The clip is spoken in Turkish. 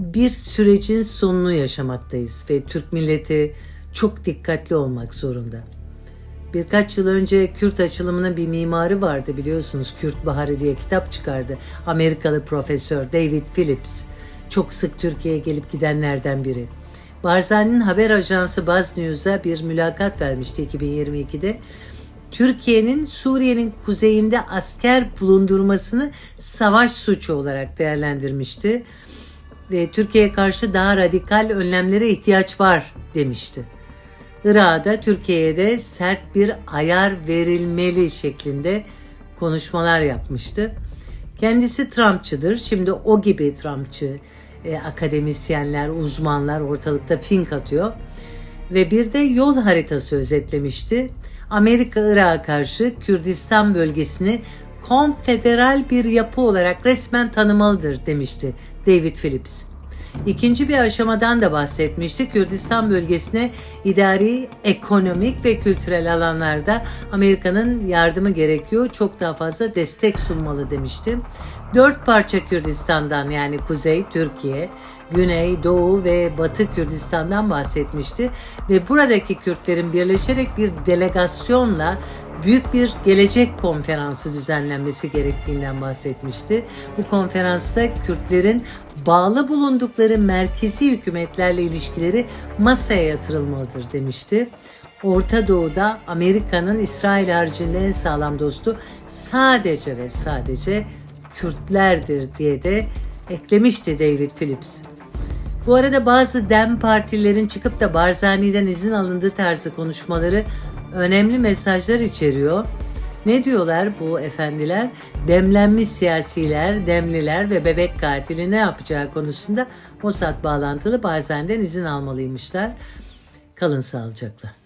bir sürecin sonunu yaşamaktayız ve Türk milleti çok dikkatli olmak zorunda. Birkaç yıl önce Kürt açılımının bir mimarı vardı biliyorsunuz. Kürt Baharı diye kitap çıkardı. Amerikalı profesör David Phillips. Çok sık Türkiye'ye gelip gidenlerden biri. Barzani'nin haber ajansı Buzz News'a bir mülakat vermişti 2022'de. Türkiye'nin Suriye'nin kuzeyinde asker bulundurmasını savaş suçu olarak değerlendirmişti ve Türkiye'ye karşı daha radikal önlemlere ihtiyaç var demişti. Irak'da Türkiye'ye de sert bir ayar verilmeli şeklinde konuşmalar yapmıştı. Kendisi Trumpçıdır. Şimdi o gibi Trumpçı e, akademisyenler, uzmanlar ortalıkta fink atıyor. Ve bir de yol haritası özetlemişti. Amerika Irak'a karşı Kürdistan bölgesini konfederal bir yapı olarak resmen tanımalıdır demişti David Phillips. İkinci bir aşamadan da bahsetmişti. Kürdistan bölgesine idari, ekonomik ve kültürel alanlarda Amerika'nın yardımı gerekiyor. Çok daha fazla destek sunmalı demişti. Dört parça Kürdistan'dan yani Kuzey Türkiye, Güney, Doğu ve Batı Kürdistan'dan bahsetmişti ve buradaki Kürtlerin birleşerek bir delegasyonla büyük bir gelecek konferansı düzenlenmesi gerektiğinden bahsetmişti. Bu konferansta Kürtlerin bağlı bulundukları merkezi hükümetlerle ilişkileri masaya yatırılmalıdır demişti. Orta Doğu'da Amerika'nın İsrail haricinde en sağlam dostu sadece ve sadece Kürtlerdir diye de eklemişti David Phillips. Bu arada bazı dem partilerin çıkıp da Barzani'den izin alındığı tarzı konuşmaları önemli mesajlar içeriyor. Ne diyorlar bu efendiler? Demlenmiş siyasiler, demliler ve bebek katili ne yapacağı konusunda Mossad bağlantılı Barzani'den izin almalıymışlar. Kalın sağlıcakla.